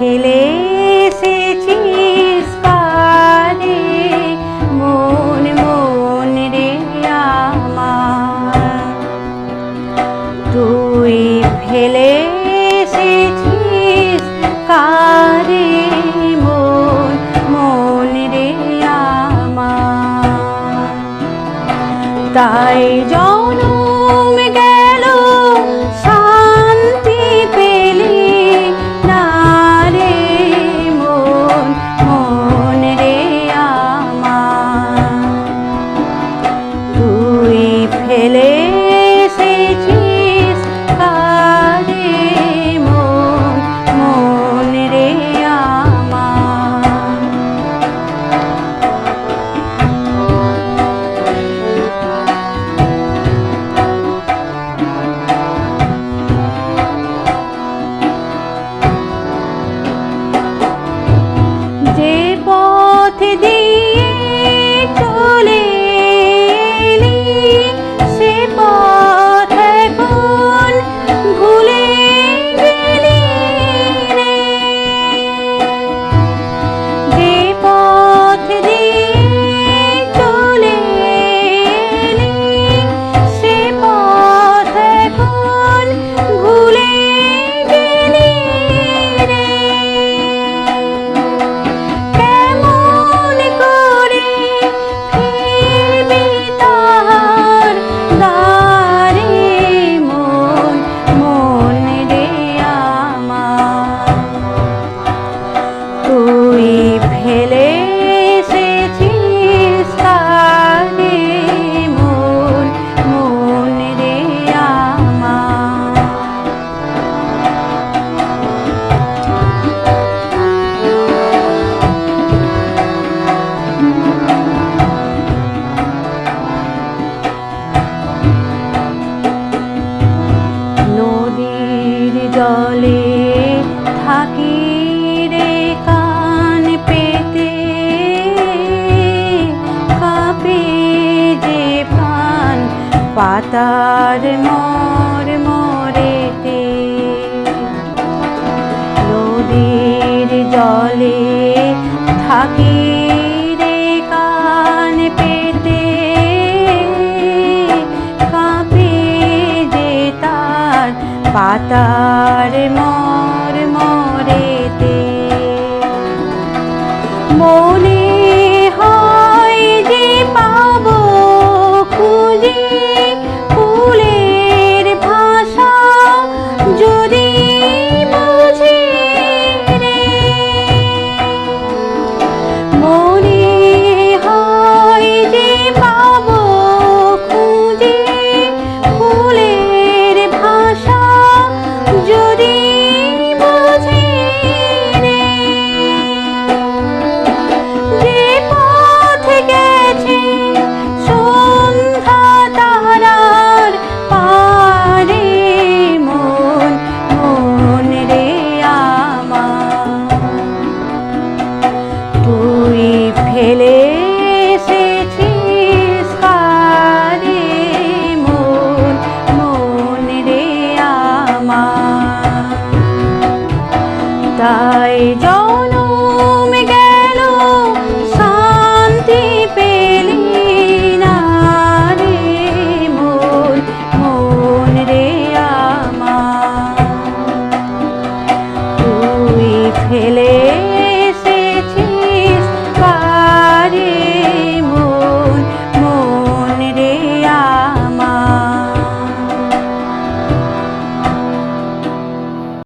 ফেলে এসেছিস পারে মন মন রে আমার। তুই ফেলে এসেছিস কারে মন মন রে আমার। তাই জনম জলে থাকি রে কান পেতে। কাপে যে প্রাণ পাতার মর মরেতে। নদীর জলে থাকি পাতার মর মরেতে। মনে হয় যে পাবো খুঁজে ফেলে এসেছিস কারে মন মন রে আমার। তাই জ